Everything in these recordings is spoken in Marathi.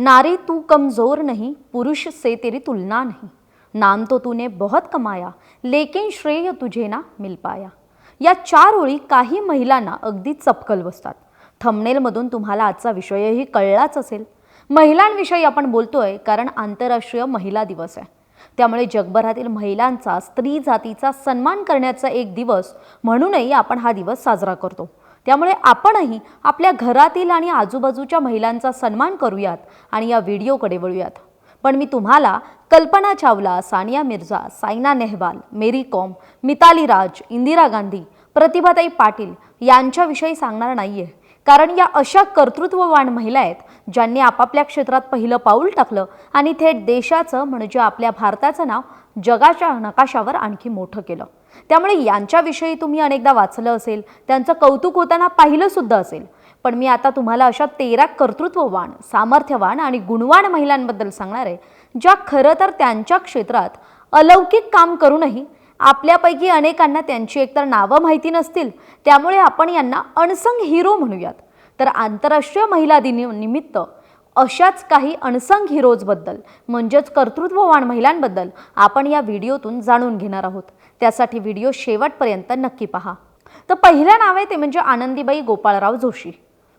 नारी तू कमजोर नहीं पुरुष से तेरी तुलना नहीं। नाम तो तूने बहुत कमाया लेकिन श्रेय तुझे ना मिल पाया। या चार ओळी काही महिलांना अगदी चपकल बसतात। थमनेलमधून तुम्हाला आजचा विषयही कळलाच असेल। महिलांविषयी आपण बोलतोय कारण आंतरराष्ट्रीय महिला दिवस आहे। त्यामुळे जगभरातील महिलांचा स्त्री जातीचा सन्मान करण्याचा एक दिवस म्हणूनही आपण हा दिवस साजरा करतो। त्यामुळे आपणही आपल्या घरातील आणि आजूबाजूच्या महिलांचा सन्मान करूयात आणि या व्हिडिओकडे वळूयात. पण मी तुम्हाला कल्पना चावला सानिया मिर्झा सायना नेहवाल मेरी कॉम मिताली राज इंदिरा गांधी प्रतिभाताई पाटील यांच्याविषयी सांगणार नाहीये. कारण या अशा कर्तृत्ववान महिला आहेत ज्यांनी आपापल्या क्षेत्रात पहिलं पाऊल टाकलं आणि थेट देशाचं म्हणजे आपल्या भारताचं नाव जगाच्या नकाशावर आणखी मोठं केलं. त्यामुळे यांच्याविषयी तुम्ही अनेकदा वाचलं असेल त्यांचं कौतुक होताना पाहिलं सुद्धा असेल. पण मी आता तुम्हाला अशा तेरा कर्तृत्ववान सामर्थ्यवान आणि गुणवान महिलांबद्दल सांगणार आहे ज्या खरं तर त्यांच्या क्षेत्रात अलौकिक काम करूनही आपल्यापैकी अनेकांना त्यांची एकतर नावं माहिती नसतील त्यामुळे आपण यांना अणसंग हिरो म्हणूयात. तर आंतरराष्ट्रीय महिला दिनी निमित्त अशाच काही अणसंग हिरोजबद्दल म्हणजेच कर्तृत्ववान महिलांबद्दल आपण या व्हिडिओतून जाणून घेणार आहोत. त्यासाठी व्हिडिओ शेवटपर्यंत नक्की पहा. तर पहिलं नाव आहे ते म्हणजे आनंदीबाई गोपाळराव जोशी.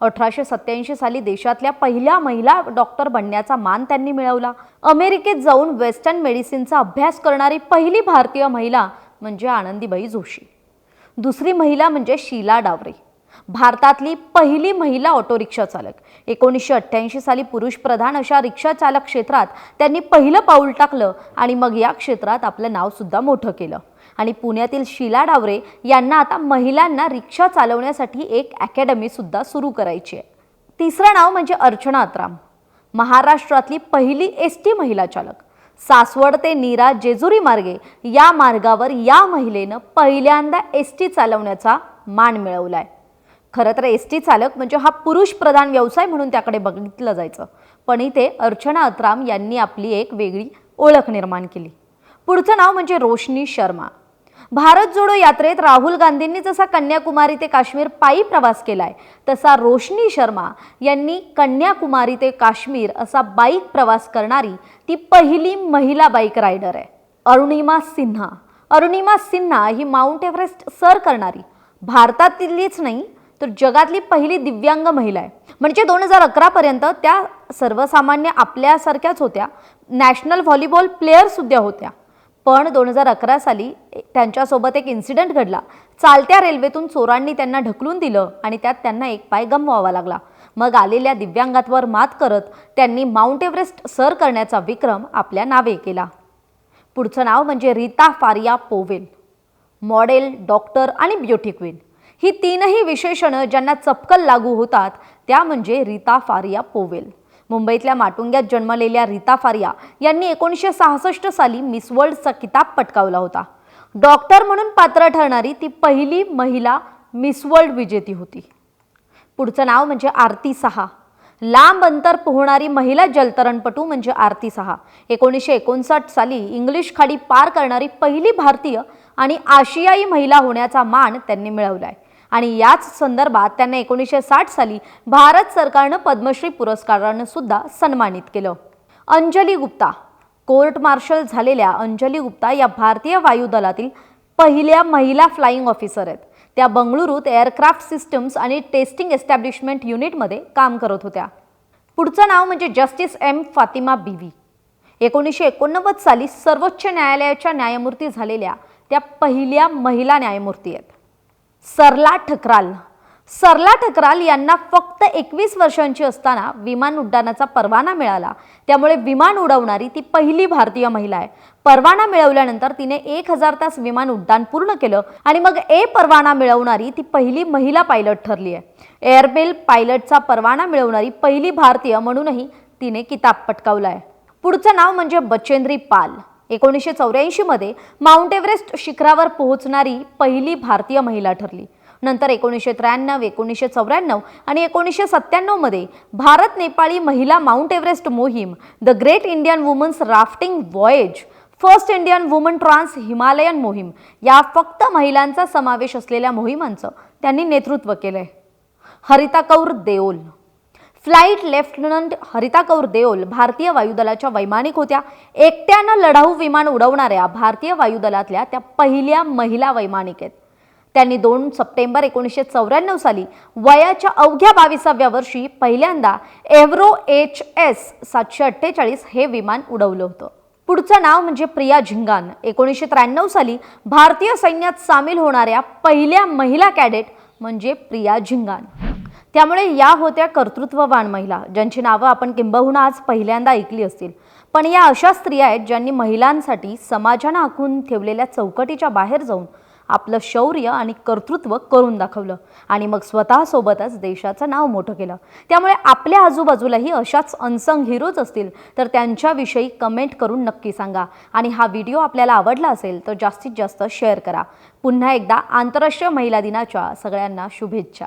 अठराशे सत्याऐंशी साली देशातल्या पहिल्या महिला डॉक्टर बनण्याचा मान त्यांनी मिळवला. अमेरिकेत जाऊन वेस्टर्न मेडिसिनचा अभ्यास करणारी पहिली भारतीय महिला म्हणजे आनंदीबाई जोशी. दुसरी महिला म्हणजे शीला डावरे. भारतातली पहिली महिला ऑटो रिक्षा चालक. एकोणीसशे अठ्ठ्याऐंशी साली पुरुष प्रधान अशा रिक्षा चालक क्षेत्रात त्यांनी पहिलं पाऊल टाकलं आणि मग या क्षेत्रात आपलं नाव सुद्धा मोठं केलं. आणि पुण्यातील शिला डावरे यांना आता महिलांना रिक्षा चालवण्यासाठी एक अकॅडमी सुद्धा सुरू करायची आहे. तिसरं नाव म्हणजे अर्चना अत्राम. महाराष्ट्रातली पहिली एस टी महिला चालक. सासवड ते नीरा जेजुरी मार्गे या मार्गावर या महिलेनं पहिल्यांदा एस टी चालवण्याचा मान मिळवलाय. खरं तर एस टी चालक म्हणजे हा पुरुष प्रधान व्यवसाय म्हणून त्याकडे बघितलं जायचं. पण इथे अर्चना अत्राम यांनी आपली एक वेगळी ओळख निर्माण केली. पुढचं नाव म्हणजे रोशनी शर्मा. भारत जोडो यात्रेत राहुल गांधींनी जसा कन्याकुमारी ते काश्मीर पायी प्रवास केलाय तसा रोशनी शर्मा यांनी कन्याकुमारी ते काश्मीर असा बाईक प्रवास करणारी ती पहिली महिला बाईक रायडर आहे. अरुणिमा सिन्हा. अरुणिमा सिन्हा ही माउंट एव्हरेस्ट सर करणारी. भारतातीलच नाही तर जगातली पहिली दिव्यांग महिला आहे. म्हणजे दोन हजार अकरापर्यंत त्या सर्वसामान्य आपल्यासारख्याच होत्या. नॅशनल व्हॉलीबॉल प्लेअरसुद्धा होत्या. पण दोन हजार अकरा साली त्यांच्यासोबत एक इन्सिडेंट घडला. चालत्या रेल्वेतून चोरांनी त्यांना ढकलून दिलं आणि त्यात त्यांना एक पाय गमवावा लागला. मग आलेल्या दिव्यांगात्वर मात करत त्यांनी माउंट एव्हरेस्ट सर करण्याचा विक्रम आपल्या नावे केला. पुढचं नाव म्हणजे Rita Faria Powell. Model doctor आणि ब्युटी क्वीन. ही तीनही विशेषणं ज्यांना चपकल लागू होतात त्या म्हणजे रीता फारिया पोवेल. मुंबईतल्या माटुंग्यात जन्मलेल्या रीता फारिया यांनी एकोणीसशे सहासष्ट साली मिस वर्ल्डचा किताब पटकावला होता. डॉक्टर म्हणून पात्र ठरणारी ती पहिली महिला मिस वर्ल्ड विजेती होती. पुढचं नाव म्हणजे आरती सहा. लांब अंतर पोहणारी महिला जलतरणपटू म्हणजे आरती सहा. एकोणीसशे एकोणसाठ साली इंग्लिश खाडी पार करणारी पहिली भारतीय आणि आशियाई महिला होण्याचा मान त्यांनी मिळवलाय. आणि याच संदर्भात त्यांना एकोणीसशे साठ साली भारत सरकारनं पद्मश्री पुरस्कारानं सुद्धा सन्मानित केलं. अंजली गुप्ता कोर्ट मार्शल झालेल्या अंजली गुप्ता या भारतीय वायुदलातील पहिल्या महिला फ्लाईंग ऑफिसर आहेत. त्या बंगळुरूत एअरक्राफ्ट सिस्टम्स आणि टेस्टिंग एस्टॅब्लिशमेंट युनिटमध्ये काम करत होत्या. पुढचं नाव म्हणजे जस्टिस एम फातिमा बीवी. एकोणीसशे एकोणनव्वद साली सर्वोच्च न्यायालयाच्या न्यायमूर्ती झालेल्या त्या पहिल्या महिला न्यायमूर्ती आहेत. सरला ठकराल. सरला ठकराल यांना फक्त एकवीस वर्षांची असताना विमान उड्डाणाचा परवाना मिळाला. त्यामुळे विमान उडवणारी ती पहिली भारतीय महिला आहे. परवाना मिळवल्यानंतर तिने एक हजार तास विमान उड्डाण पूर्ण केलं आणि मग ए परवाना मिळवणारी ती पहिली महिला पायलट ठरली आहे. एअरबेल पायलटचा परवाना मिळवणारी पहिली भारतीय म्हणूनही तिने किताब पटकावला आहे. पुढचं नाव म्हणजे बचेंद्री पाल. एकोणीसशे चौऱ्याऐंशीमध्ये माउंट एव्हरेस्ट शिखरावर पोहोचणारी पहिली भारतीय महिला ठरली. नंतर एकोणीसशे त्र्याण्णव एकोणीसशे चौऱ्याण्णव आणि एकोणीसशे सत्त्याण्णवमध्ये भारत नेपाळी महिला माउंट एव्हरेस्ट मोहीम the great Indian women's rafting voyage first Indian woman trans Himalayan मोहीम या फक्त महिलांचा समावेश असलेल्या मोहिमांचं त्यांनी नेतृत्व केलंय. हरिता कौर देओल फ्लाईट लेफ्टनंट हरिता कौर देओल भारतीय वायुदलाच्या वैमानिक होत्या. एकट्यानं लढाऊ विमान उडवणाऱ्या भारतीय वायुदलातल्या त्या पहिल्या महिला वैमानिक आहेत. त्यांनी दोन सप्टेंबर एकोणीसशे चौऱ्याण्णव साली वयाच्या अवघ्या बावीसाव्या वर्षी पहिल्यांदा एव्हरो एच एस सातशे अठ्ठेचाळीस हे विमान उडवलं होतं. पुढचं नाव म्हणजे प्रिया झिंगान. एकोणीसशे त्र्याण्णव साली भारतीय सैन्यात सामील होणाऱ्या पहिल्या महिला कॅडेट म्हणजे प्रिया झिंगान. त्यामुळे या होत्या कर्तृत्ववान महिला ज्यांची नावं आपण किंबहुना आज पहिल्यांदा ऐकली असतील. पण या अशा स्त्रिया आहेत ज्यांनी महिलांसाठी समाजानं आखून ठेवलेल्या चौकटीच्या बाहेर जाऊन आपलं शौर्य आणि कर्तृत्व करून दाखवलं आणि मग स्वतःसोबतच देशाचं नाव मोठं केलं. त्यामुळे आपल्या आजूबाजूलाही अशाच अनसंग हिरोज असतील तर त्यांच्याविषयी कमेंट करून नक्की सांगा. आणि हा व्हिडिओ आपल्याला आवडला असेल तर जास्तीत जास्त शेअर करा. पुन्हा एकदा आंतरराष्ट्रीय महिला दिनाच्या सगळ्यांना शुभेच्छा.